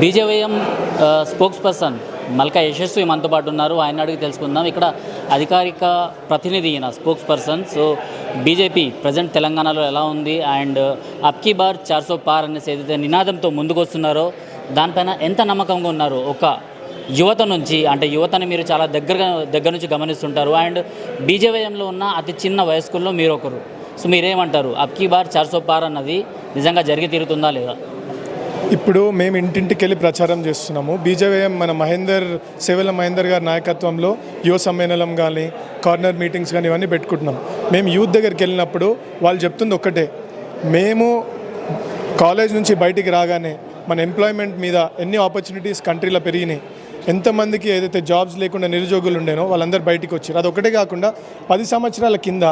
BJYM spokesperson Malka Yashasvi మనతో పాటు ఉన్నారు. ఆయన అడిగి తెలుసుకుందాం. ఇక్కడ అధికారిక ప్రతినిధి ఈయన spokesperson so BJP present తెలంగాణలో ఎలా ఉంది? అండ్ అప్కీ బార్ చార్సో పార్ అనేసి ఏదైతే నినాదంతో ముందుకు వస్తున్నారో దానిపైన ఎంత నమ్మకంగా ఉన్నారు ఒక యువత నుంచి? అంటే యువతని మీరు చాలా దగ్గరగా దగ్గర నుంచి గమనిస్తుంటారు. అండ్ బీజేవైఎంలో ఉన్న అతి చిన్న వయస్కుల్లో మీరు ఒకరు సో మీరేమంటారు? అప్కీ బార్ చార్సో పార్ అన్నది నిజంగా జరిగి తీరుతుందా లేదా? ఇప్పుడు మేము ఇంటింటికి వెళ్ళి ప్రచారం చేస్తున్నాము. బీజేవీఎం మన మహేందర్ సేవల మహేందర్ గారి నాయకత్వంలో యువ సమ్మేళనం కానీ కార్నర్ మీటింగ్స్ కానీ ఇవన్నీ పెట్టుకుంటున్నాం. మేము యూత్ దగ్గరికి వెళ్ళినప్పుడు వాళ్ళు చెప్తుంది ఒక్కటే. మేము కాలేజ్ నుంచి బయటికి రాగానే మన ఎంప్లాయ్మెంట్ మీద ఎన్ని ఆపర్చునిటీస్ కంట్రీలో పెరిగినాయి. ఎంతమందికి ఏదైతే జాబ్స్ లేకుండా నిరుద్యోగులు ఉండేనో వాళ్ళందరూ బయటికి వచ్చారు. అది ఒకటే కాకుండా పది సంవత్సరాల కింద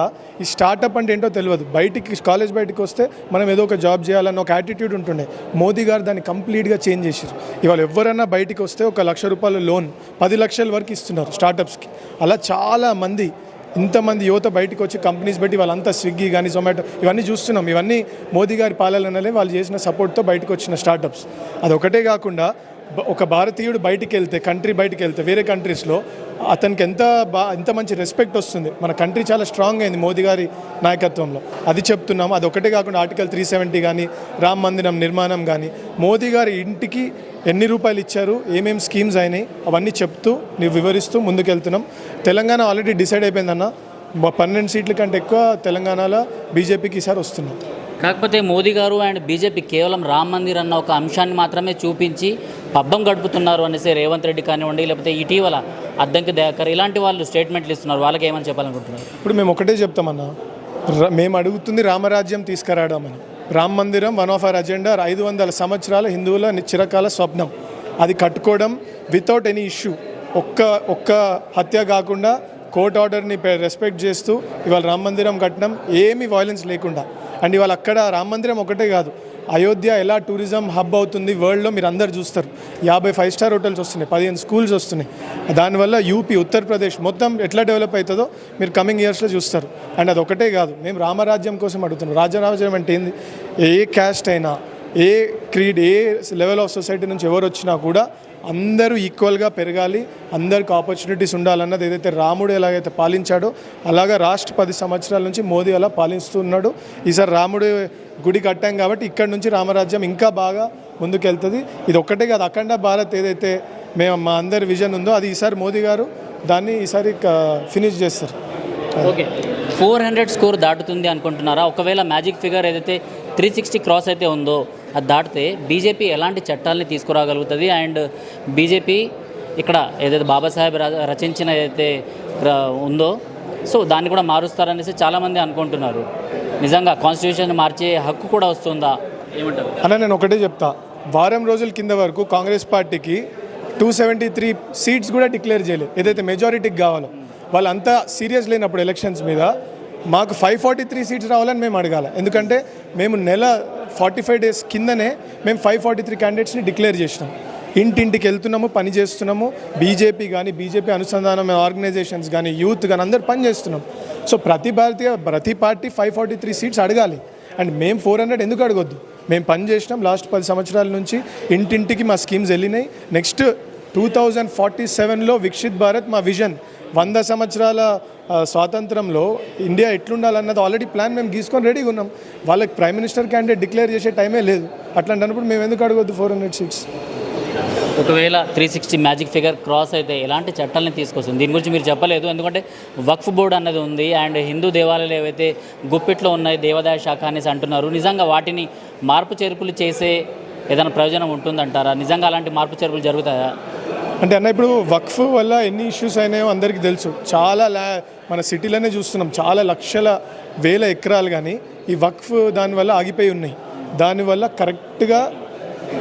ఈ స్టార్టప్ అంటే ఏంటో తెలియదు. బయటికి కాలేజ్ బయటికి వస్తే మనం ఏదో ఒక జాబ్ చేయాలన్న ఒక యాటిట్యూడ్ ఉంటుండే. మోదీ గారు దాన్ని కంప్లీట్గా చేంజ్ చేశారు. ఇవాళ ఎవరైనా బయటికి వస్తే ఒక లక్ష రూపాయల లోన్ పది లక్షల వరకు ఇస్తున్నారు స్టార్టప్స్కి అలా చాలా మంది ఇంతమంది యువత బయటకు వచ్చి కంపెనీస్ పెట్టి వాళ్ళంతా స్విగ్గీ కానీ జొమాటో ఇవన్నీ చూస్తున్నాం. ఇవన్నీ మోదీ గారి పాలనలే వాళ్ళు చేసిన సపోర్ట్తో బయటకు వచ్చిన స్టార్టప్స్ అది ఒకటే కాకుండా ఒక భారతీయుడు బయటికి వెళ్తే కంట్రీ బయటికి వెళ్తే వేరే కంట్రీస్లో అతనికి ఎంత బా ఎంత మంచి రెస్పెక్ట్ వస్తుంది. మన కంట్రీ చాలా స్ట్రాంగ్ అయింది మోదీ గారి నాయకత్వంలో. అది చెప్తున్నాము అది ఒకటే కాకుండా ఆర్టికల్ త్రీ సెవెంటీ కానీ రామ్ మందిరం నిర్మాణం కానీ మోదీ గారి ఇంటికి ఎన్ని రూపాయలు ఇచ్చారు ఏమేమి స్కీమ్స్ అయినాయి అవన్నీ చెప్తూ నీవు వివరిస్తూ ముందుకెళ్తున్నాం. తెలంగాణ ఆల్రెడీ డిసైడ్ అయిపోయిందన్న. పన్నెండు సీట్ల కంటే ఎక్కువ తెలంగాణలో బీజేపీకి ఈసారి వస్తున్నాం. కాకపోతే మోదీ గారు అండ్ బీజేపీ కేవలం రామ్ మందిర్ అన్న ఒక అంశాన్ని మాత్రమే చూపించి పబ్బం గడుపుతున్నారు అనేసి రేవంత్ రెడ్డి కానివ్వండి లేకపోతే ఇటీవల అద్దంకి దయాకర్ ఇలాంటి వాళ్ళు స్టేట్మెంట్లు ఇస్తున్నారు. వాళ్ళకి ఏమని చెప్పాలనుకుంటున్నారు? ఇప్పుడు మేము ఒకటే చెప్తామన్నా. మేము అడుగుతుంది రామరాజ్యం తీసుకురావడమని. రామ మందిరం వన్ ఆఫ్ అవర్ అజెండా ఐదు వందల సంవత్సరాల హిందువుల చిరకాల స్వప్నం. అది కట్టుకోవడం వితౌట్ ఎనీ ఇష్యూ ఒక్క ఒక్క హత్య కాకుండా కోర్ట్ ఆర్డర్ని రెస్పెక్ట్ చేస్తూ ఇవాళ రామ మందిరం కట్టడం ఏమీ వైలెన్స్ లేకుండా. అండ్ ఇవాళ అక్కడ రామ మందిరం ఒకటే కాదు. అయోధ్య ఎలా టూరిజం హబ్ అవుతుంది వరల్డ్లో మీరు అందరు చూస్తారు. యాభై ఫైవ్ స్టార్ హోటల్స్ వస్తున్నాయి పదిహేను స్కూల్స్ వస్తున్నాయి. దానివల్ల యూపీ ఉత్తరప్రదేశ్ మొత్తం ఎట్లా డెవలప్ అవుతుందో మీరు కమింగ్ ఇయర్స్లో చూస్తారు. అండ్ అది ఒకటే కాదు మేము రామరాజ్యం కోసం అడుగుతున్నాం. రాజరాజ్యం అంటే ఏంది? ఏ క్యాస్ట్ అయినా a creed a level of society నుంచి ఎవరు వచ్చినా కూడా అందరూ ఈక్వల్గా పెరగాలి అందరికి ఆపర్చునిటీస్ ఉండాలన్నది ఏదైతే రాముడు ఎలాగైతే పాలించాడో అలాగా రాష్ట్ర పది సంవత్సరాల నుంచి మోదీ అలా పాలిస్తున్నాడు ఈసారి రాముడు గుడి కట్టాం కాబట్టి ఇక్కడ నుంచి రామరాజ్యం ఇంకా బాగా ముందుకెళ్తుంది. ఇది ఒక్కటే కాదు అఖండ భారత్ ఏదైతే మేము మా అందరి విజన్ ఉందో అది ఈసారి మోదీ గారు దాన్ని ఈసారి ఫినిష్ చేస్తారు. ఓకే. ఫోర్ హండ్రెడ్ స్కోర్ దాటుతుంది అనుకుంటున్నారా? ఒకవేళ మ్యాజిక్ ఫిగర్ ఏదైతే త్రీ సిక్స్టీ క్రాస్ అయితే ఉందో అది దాటితే బీజేపీ ఎలాంటి చట్టాలని తీసుకురాగలుగుతుంది? అండ్ బీజేపీ ఇక్కడ ఏదైతే బాబాసాహెబ్ రచించిన ఏదైతే ఉందో సో దాన్ని కూడా మారుస్తారనేసి చాలామంది అనుకుంటున్నారు. నిజంగా కాన్స్టిట్యూషన్ మార్చే హక్కు కూడా వస్తుందా? ఏమంటారు? అన్న నేను ఒకటే చెప్తా. వారం రోజుల కింద వరకు కాంగ్రెస్ పార్టీకి టూ సెవెంటీ త్రీ సీట్స్ కూడా డిక్లేర్ చేయలేదు. ఏదైతే మెజారిటీకి కావాలో. వాళ్ళంతా సీరియస్ లేనప్పుడు ఎలక్షన్స్ మీద మాకు ఫైవ్ ఫార్టీ త్రీ సీట్స్ రావాలని మేము అడగాల. ఎందుకంటే మేము నెల ఫార్టీ ఫైవ్ డేస్ కిందనే మేము ఫైవ్ ఫార్టీ త్రీ క్యాండిడేట్స్ని డిక్లేర్ చేసినాం. ఇంటింటికి వెళ్తున్నాము పని చేస్తున్నాము. బీజేపీ కానీ బీజేపీ అనుసంధానం ఆర్గనైజేషన్స్ కానీ యూత్ కానీ అందరు పని చేస్తున్నాం. సో ప్రతి భారతీయ ప్రతి party five forty three seats అడగాలి. అండ్ మేము ఫోర్ హండ్రెడ్ ఎందుకు అడగొద్దు? మేము పని చేసినాం లాస్ట్ పది సంవత్సరాల నుంచి. ఇంటింటికి మా స్కీమ్స్ వెళ్ళినాయి. నెక్స్ట్ టూ థౌజండ్ ఫార్టీ సెవెన్లో విక్షిత్ భారత్ మా విజన్ వంద సంవత్సరాల స్వాతంత్రంలో ఇండియా ఎట్లుండాలన్నది ఆల్రెడీ ప్లాన్ మేము గీసుకొని రెడీగా ఉన్నాం. వాళ్ళకి ప్రైమ్ మినిస్టర్ క్యాండిడేట్ డిక్లేర్ చేసే టైమే లేదు. అట్లాంటప్పుడు మేము ఎందుకు అడగొద్దు ఫోర్ హండ్రెడ్ సీట్స్ ఒకవేళ three sixty magic figure cross అయితే ఎలాంటి చట్టాలను తీసుకొస్తుంది? దీని గురించి మీరు చెప్పలేదు. ఎందుకంటే వక్ఫ్ బోర్డు అన్నది ఉంది అండ్ హిందూ దేవాలయాలు ఏవైతే గుప్పిట్లో ఉన్నాయి దేవాదాయ శాఖ అనేసి అంటున్నారు నిజంగా వాటిని మార్పు చేర్పులు చేసే ఏదైనా ప్రయోజనం ఉంటుందంటారా? నిజంగా అలాంటి మార్పు చేర్పులు జరుగుతాయా? అంటే అన్న ఇప్పుడు వక్ఫ్ వల్ల ఎన్ని ఇష్యూస్ అయినాయో అందరికీ తెలుసు. చాలా ల్యా మన సిటీలోనే చూస్తున్నాం. చాలా లక్షల వేల ఎకరాలు కానీ ఈ వక్ఫ్ దానివల్ల ఆగిపోయి ఉన్నాయి. దానివల్ల కరెక్ట్గా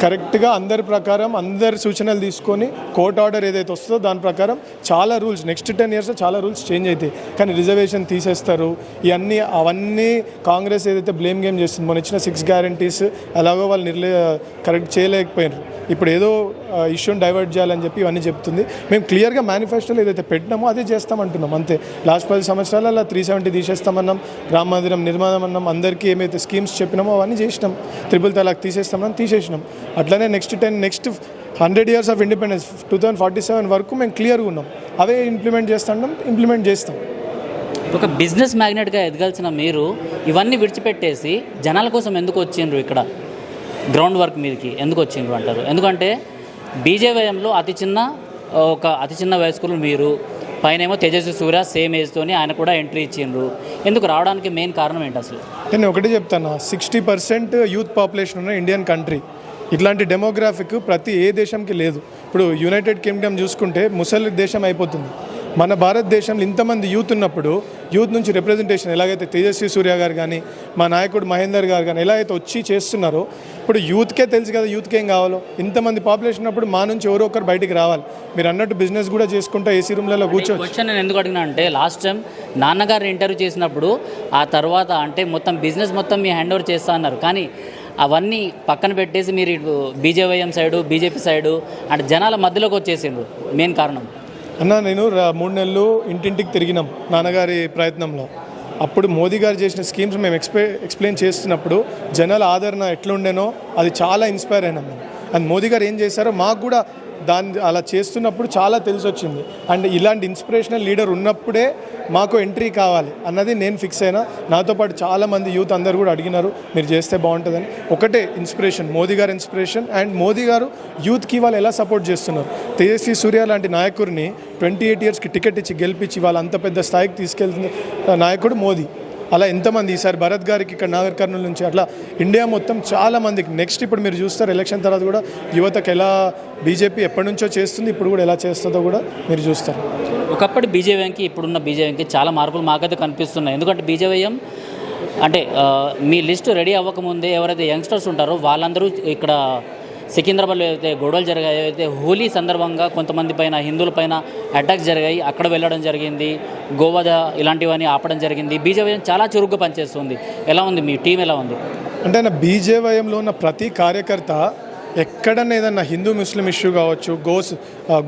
కరెక్ట్గా అందరి ప్రకారం అందరి సూచనలు తీసుకొని కోర్ట్ ఆర్డర్ ఏదైతే వస్తుందో దాని ప్రకారం చాలా రూల్స్ నెక్స్ట్ టెన్ ఇయర్స్ చాలా రూల్స్ చేంజ్ అవుతాయి కానీ రిజర్వేషన్ తీసేస్తారు. ఇవన్నీ అవన్నీ కాంగ్రెస్ ఏదైతే బ్లేమ్ గేమ్ చేస్తుంది మొన్న ఇచ్చిన సిక్స్ గ్యారంటీస్ ఎలాగో వాళ్ళు నిర్లే కరెక్ట్ చేయలేకపోయినారు. ఇప్పుడు ఏదో ఇష్యూని డైవర్ట్ చేయాలని చెప్పి ఇవన్నీ చెప్తుంది. మేము క్లియర్గా మేనిఫెస్టోలో ఏదైతే పెట్టినామో అదే చేస్తామంటున్నాం అంతే. లాస్ట్ పది సంవత్సరాలలో త్రీ సెవెంటీ తీసేస్తామన్నాం రామ మందిరం నిర్మాణం అన్నాం. అందరికీ ఏమైతే స్కీమ్స్ చెప్పినామో అవన్నీ చేసినాం. త్రిపుల్ తలాక్ తీసేస్తామన్నాం తీసేసినాం. అట్లనే next ten next hundred years of independence two thousand forty seven వరకు మేము క్లియర్గా ఉన్నాం. అవే ఇంప్లిమెంట్ చేస్తాం ఇంప్లిమెంట్ చేస్తాం. ఒక బిజినెస్ మ్యాగ్నెట్గా ఎదగాల్సిన మీరు ఇవన్నీ విడిచిపెట్టేసి జనాల కోసం ఎందుకు వచ్చిండ్రు ఇక్కడ? గ్రౌండ్ వర్క్ మీదకి ఎందుకు వచ్చిండ్రు అంటారు? ఎందుకంటే బీజేవైఎంలో అతి చిన్న ఒక అతి చిన్న వయస్కులు మీరు పైనేమో తేజస్వి సూర్య సేమ్ ఏజ్తోని ఆయన కూడా ఎంట్రీ ఇచ్చిండ్రు. ఎందుకు రావడానికి మెయిన్ కారణం ఏంటి అసలు? నేను ఒకటి చెప్తాను సిక్స్టీ పర్సెంట్ యూత్ పాపులేషన్ ఉన్న ఇండియన్ కంట్రీ ఇట్లాంటి డెమోగ్రాఫిక్ ప్రతి ఏ దేశంకి లేదు. ఇప్పుడు యునైటెడ్ కింగ్డమ్ చూసుకుంటే ముసలి దేశం అయిపోతుంది. మన భారతదేశంలో ఇంతమంది యూత్ ఉన్నప్పుడు యూత్ నుంచి రిప్రజెంటేషన్ ఎలాగైతే తేజస్వి సూర్య గారు కానీ మా నాయకుడు మహేందర్ గారు కానీ ఎలా అయితే వచ్చి చేస్తున్నారో ఇప్పుడు యూత్కే తెలుసు కదా యూత్కి ఏం కావాలో. ఇంతమంది పాపులేషన్ ఉన్నప్పుడు మా నుంచి ఎవరో ఒకరు బయటికి రావాలి. మీరు అన్నట్టు బిజినెస్ కూడా చేసుకుంటా ఏసీ రూమ్లలో కూర్చో క్వశ్చన్ నేను ఎందుకు అడిగినా అంటే లాస్ట్ టైం నాన్నగారు ఇంటర్వ్యూ చేసినప్పుడు ఆ తర్వాత అంటే మొత్తం బిజినెస్ మొత్తం మీ హ్యాండ్ ఓవర్ చేస్తా అన్నారు. కానీ అవన్నీ పక్కన పెట్టేసి మీరు ఇటు బీజేవైఎం సైడు బీజేపీ సైడు అంటే జనాల మధ్యలోకి వచ్చేసిండ్రు. మెయిన్ కారణం. అన్న నేను మూడు నెలలు ఇంటింటికి తిరిగినాం నాన్నగారి ప్రయత్నంలో. అప్పుడు మోదీ గారు చేసిన స్కీమ్స్ మేము ఎక్స్ప్లె ఎక్స్ప్లెయిన్ చేస్తున్నప్పుడు జనాల ఆదరణ ఎట్లుండేనో అది చాలా ఇన్స్పైర్ అయినాం మేము. అండ్ మోదీ గారు ఏం చేశారో మాకు కూడా దాన్ని అలా చేస్తున్నప్పుడు చాలా తెలిసి వచ్చింది అండ్ ఇలాంటి ఇన్స్పిరేషనల్ లీడర్ ఉన్నప్పుడే మాకు ఎంట్రీ కావాలి అన్నది నేను ఫిక్స్ అయినా. నాతో పాటు చాలామంది యూత్ అందరు కూడా అడిగినారు మీరు చేస్తే బాగుంటుందని. ఒకటే ఇన్స్పిరేషన్ మోదీ గారు ఇన్స్పిరేషన్. అండ్ మోదీ గారు యూత్కి వాళ్ళు ఎలా సపోర్ట్ చేస్తున్నారు? తేజస్వి సూర్య లాంటి నాయకుడిని ట్వంటీ ఎయిట్ ఇయర్స్కి టికెట్ ఇచ్చి గెలిపించి వాళ్ళు అంత పెద్ద స్థాయికి తీసుకెళ్తున్న నాయకుడు మోదీ. అలా ఎంతమంది ఈసారి భరత్ గారికి ఇక్కడ నాగర్ కర్నూలు నుంచి అట్లా ఇండియా మొత్తం చాలా మందికి. నెక్స్ట్ ఇప్పుడు మీరు చూస్తారు ఎలక్షన్ తర్వాత కూడా యువతకు ఎలా బీజేపీ ఎప్పటి నుంచో చేస్తుంది ఇప్పుడు కూడా ఎలా చేస్తుందో కూడా మీరు చూస్తారు. ఒకప్పటి బీజేపీకి ఇప్పుడున్న బీజేపీకి చాలా మార్పులు మాకైతే కనిపిస్తున్నాయి. ఎందుకంటే బీజేపీఎం అంటే మీ లిస్ట్ రెడీ అవ్వకముందే ఎవరైతే యంగ్స్టర్స్ ఉంటారో వాళ్ళందరూ ఇక్కడ సికింద్రాబాద్లో అయితే గొడవలు జరిగాయి అయితే హోలీ సందర్భంగా కొంతమంది పైన హిందువుల పైన అటాక్స్ జరిగాయి అక్కడ వెళ్ళడం జరిగింది గోవాద ఇలాంటివన్నీ ఆపడం జరిగింది. బీజేపీ చాలా చురుగ్గా పనిచేస్తుంది. ఎలా ఉంది మీ టీం ఎలా ఉంది? అంటే నా బీజేవైఎంలో ఉన్న ప్రతి కార్యకర్త ఎక్కడన్నా ఏదన్నా హిందూ ముస్లిం ఇష్యూ కావచ్చు గోస్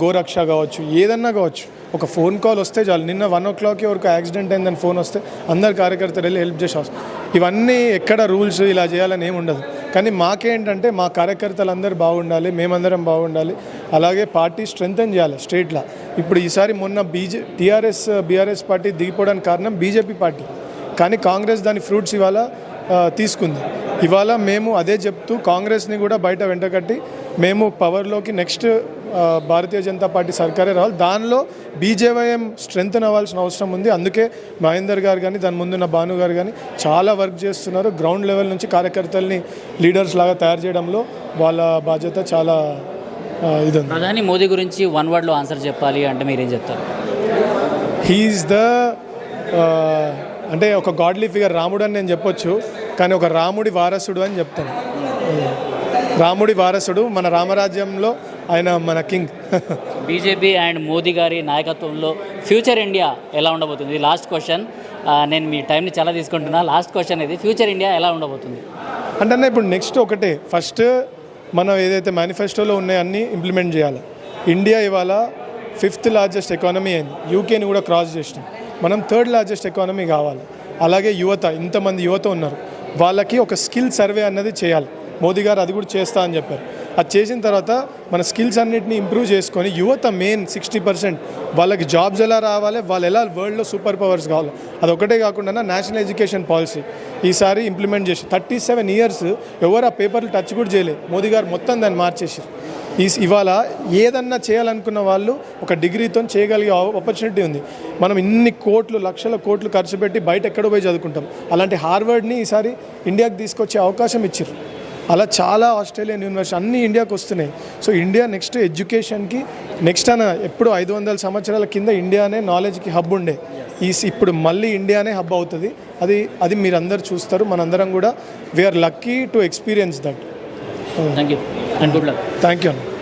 గోరక్ష కావచ్చు ఏదన్నా కావచ్చు ఒక ఫోన్ కాల్ వస్తే చాలు. నిన్న వన్ ఓ క్లాక్కి వరకు యాక్సిడెంట్ అయిందని ఫోన్ వస్తే అందరు కార్యకర్తలు వెళ్ళి హెల్ప్ చేసే ఇవన్నీ ఎక్కడ రూల్స్ ఇలా చేయాలని ఏమి ఉండదు. కానీ మాకేంటంటే మా కార్యకర్తలు అందరూ బాగుండాలి మేమందరం బాగుండాలి. అలాగే పార్టీ స్ట్రెంగ్తన్ చేయాలి స్టేట్లో. ఇప్పుడు ఈసారి మొన్న బీజే టీఆర్ఎస్ బీఆర్ఎస్ పార్టీ దిగిపోవడానికి కారణం బీజేపీ పార్టీ. కానీ కాంగ్రెస్ దాని ఫ్రూట్స్ ఇవాళ తీసుకుంది. ఇవాళ మేము అదే చెప్తూ కాంగ్రెస్ని కూడా బయట వెంటకట్టి మేము పవర్లోకి నెక్స్ట్ భారతీయ జనతా పార్టీ సర్కారే రావాలి. దానిలో బీజేవైఎం స్ట్రెంగ్త్ అవ్వాల్సిన అవసరం ఉంది. అందుకే మహేందర్ గారు కానీ దాని ముందున్న భాను గారు కానీ చాలా వర్క్ చేస్తున్నారు. గ్రౌండ్ లెవెల్ నుంచి కార్యకర్తల్ని లీడర్స్ లాగా తయారు చేయడంలో వాళ్ళ బాధ్యత చాలా ఇది ఉంది ప్రధాని మోదీ గురించి వన్ వర్డ్లో ఆన్సర్ చెప్పాలి అంటే మీరేం చెప్తారు? హీఈస్ ద అంటే ఒక గాడ్లీ ఫిగర్ రాముడు అని నేను చెప్పొచ్చు కానీ ఒక రాముడి వారసుడు అని చెప్తాను. రాముడి వారసుడు మన రామరాజ్యంలో ఆయన మన కింగ్ బీజేపీ అండ్ మోదీ గారి నాయకత్వంలో ఫ్యూచర్ ఇండియా ఎలా ఉండబోతుంది? లాస్ట్ క్వశ్చన్ నేను మీ టైంని చాలా తీసుకుంటున్నా. లాస్ట్ క్వశ్చన్ ఇది. ఫ్యూచర్ ఇండియా ఎలా ఉండబోతుంది? అంటే అన్న ఇప్పుడు నెక్స్ట్ ఒకటే. ఫస్ట్ మనం ఏదైతే మేనిఫెస్టోలో ఉన్నాయో అన్నీ ఇంప్లిమెంట్ చేయాలి. ఇండియా ఇవాళ ఫిఫ్త్ లార్జెస్ట్ ఎకానమీ అయింది. యూకేని కూడా క్రాస్ చేసినాం. మనం థర్డ్ లార్జెస్ట్ ఎకానమీ కావాలి. అలాగే యువత ఇంతమంది యువత ఉన్నారు. వాళ్ళకి ఒక స్కిల్ సర్వే అన్నది చేయాలి. మోదీ గారు అది కూడా చేస్తా అని చెప్పారు. అది చేసిన తర్వాత మన స్కిల్స్ అన్నిటిని ఇంప్రూవ్ చేసుకొని యువత మెయిన్ సిక్స్టీ పర్సెంట్ వాళ్ళకి జాబ్స్ ఎలా రావాలి వాళ్ళు ఎలా వరల్డ్లో సూపర్ పవర్స్ కావాలి అది ఒకటే కాకుండా నేషనల్ ఎడ్యుకేషన్ పాలసీ ఈసారి ఇంప్లిమెంట్ చేసి థర్టీ సెవెన్ ఇయర్స్ ఎవరు ఆ పేపర్లు టచ్ కూడా చేయలేదు. మోదీ గారు మొత్తం దాన్ని మార్చేసారు ఈ ఇవాళ ఏదన్నా చేయాలనుకున్న వాళ్ళు ఒక డిగ్రీతో చేయగలిగే ఆపర్చునిటీ ఉంది. మనం ఇన్ని కోట్లు లక్షల కోట్లు ఖర్చు పెట్టి బయట ఎక్కడో పోయి చదువుకుంటాం? అలాంటి హార్వర్డ్ని ఈసారి ఇండియాకి తీసుకొచ్చే అవకాశం ఇచ్చారు. అలా చాలా ఆస్ట్రేలియన్ యూనివర్సిటీ అన్ని ఇండియాకి వస్తున్నాయి. సో ఇండియా నెక్స్ట్ ఎడ్యుకేషన్కి నెక్స్ట్ అన్న ఎప్పుడు ఐదు వందల సంవత్సరాల కింద ఇండియానే నాలెడ్జ్కి హబ్ ఉండే. ఈ ఇప్పుడు మళ్ళీ ఇండియానే హబ్ అవుతుంది. అది అది మీరందరూ చూస్తారు. మనందరం కూడా we are lucky to experience that thank you and good luck thank you అన్న.